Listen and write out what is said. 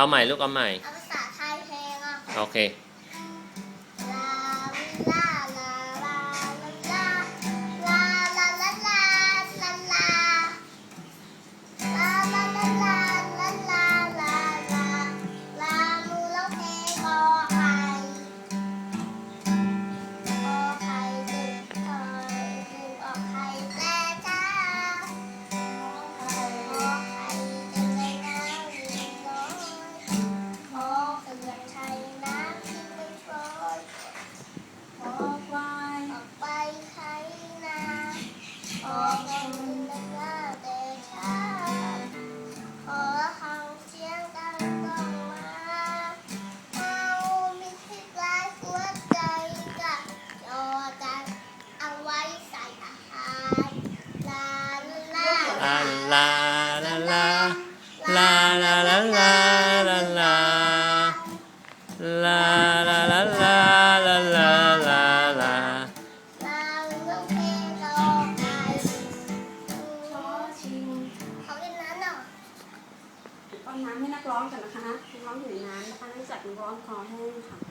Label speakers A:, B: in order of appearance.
A: เอาใหม่ลูกเอาใหม่
B: เอาภาษาไทยเพลงอะ
A: โอเค
B: ลาลา ลาลาลาลาลาลาลาลา อนน้ำให้นั
C: กร้องกันนะคะนักร้องอยู่น้ำนะคะหลังจัดร้องคอแห้งค่ะ